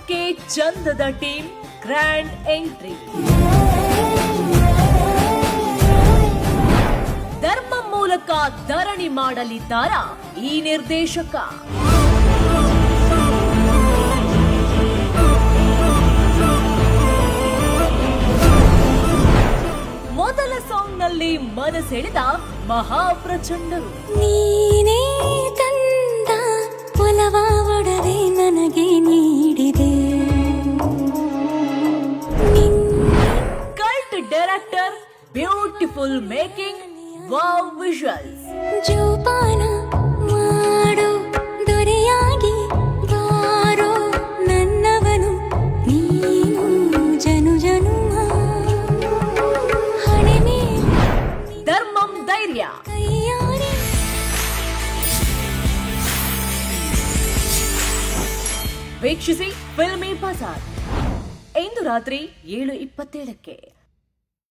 ತಂಡಕ್ಕೆ ಚಂದದ team grand entry. ಧರ್ಮ ಮೂಲಕ ಧರಣಿ ಮಾಡಲಿದ್ದಾರ ಈ ನಿರ್ದೇಶಕ? ಮೊದಲ ಸಾಂಗ್ನಲ್ಲಿ ಮನಸೆಳೆದ ಮಹಾಪ್ರಚಂಡರು. ನೀನು ಜನು ಜನುಮ ಹಣೆ ಮೇಲೆ ಧರ್ಮಂ ಧೈರ್ಯ. ಕೈಯಾರೆ. ವೀಕ್ಷಿಸಿ ಫಿಲ್ಮಿ ಬಜಾರ್. ಇಂದು ರಾತ್ರಿ ಏಳು ಇಪ್ಪತ್ತೇಳಕ್ಕೆ.